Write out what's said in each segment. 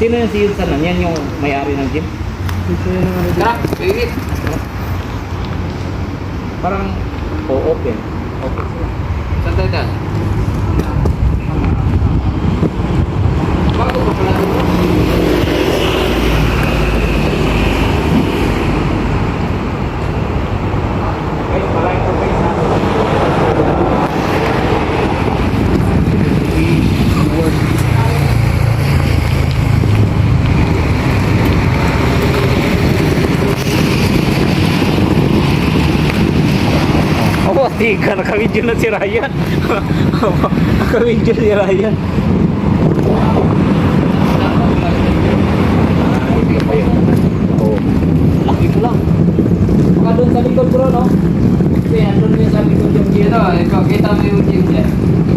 Sino yung si Yunsan nun? Yan yung may-ari ng gym? Tara, pigit. Parang o open. Open sila. Saan tayo dyan? Bago pa pala dito. Guys, pala ito guys ha. Oh, tiga nakabidyo na si Ryan. nakabidyo si Ryan. Oh, laki mo lang. Baka doon sa likod bro, no? Kasi andun yung sa likod yung gym. Dito, ikaw, kita mo yung gym dyan.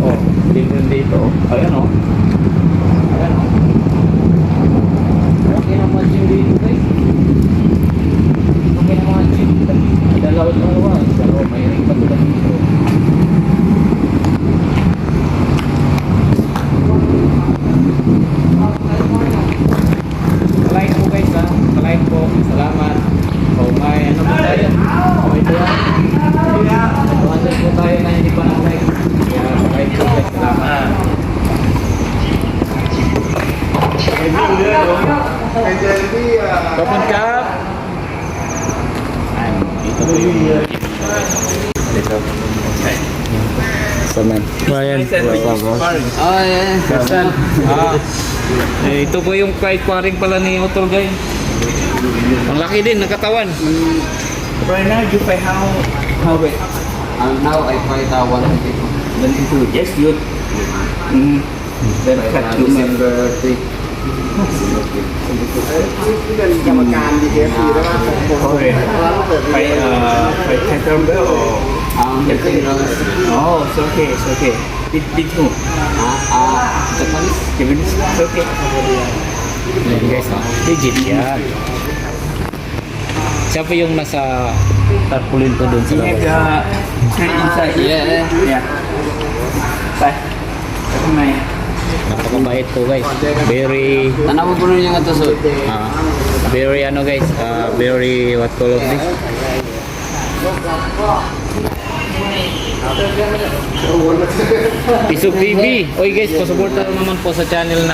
Oh, dito dito. Ayan oh. Ayan oh. Okay naman gym dito guys. Okay naman gym. Dalawa dalawa. Pero may ring pa sila dito. Like po guys ha. Like po. Salamat. Oh, may ano po tayo? Oh, ito yan. Tumasan po tayo na hindi pa. Kaya like po guys. Salamat. Kapag ka. Ito po yung dito. Saman. Ryan. Oh, yeah. Saan? Ah, ito po yung kahit paring pala ni Otol guys. Ang laki din, nakatawan. Right now you pay how how big? Um, now I fight uh, one of people. Twenty two. Yes, good. Mm. Then By cut uh, two months. December 3. กรรมการ DFC แล้วว่าของผม Okay. เราเปิด By uh by Titan Bell or Um, the thing is, oh it's okay it's okay. Big big two. uh, uh, Japanese. Japanese it's okay. Ayan guys, ha? Legit yan. Siya po yung nasa tarpaulin ko dun sa labas. the hand inside. Yeah. Yeah. Bye. Bye. Napakabait po guys. Very, Tanawa ko rin yung ato so. ah, very ano guys, ah, very what call of this? Pisog TV. Oy guys, pasuporta naman po sa channel na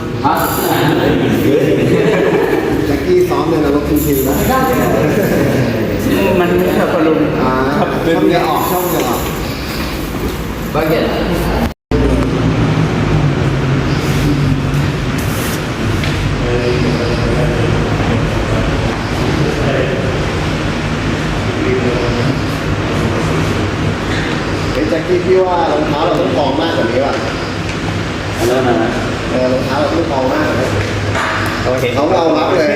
ครับแจ็คกี้ซ้อมเนี่ยนะลบทิ้งทีแล้วมันไม่ใช่ปลุงอ่าช่องจะออกช่องจะออกบักเก็ตแจ็คกี้พี่ว่ารองเท้าเราต้องฟองมากกว่านี้ว่ะอันนั้นนะ เออรองเท้าแบบไม่พอมากเลยเห็นเขาเอารับเลย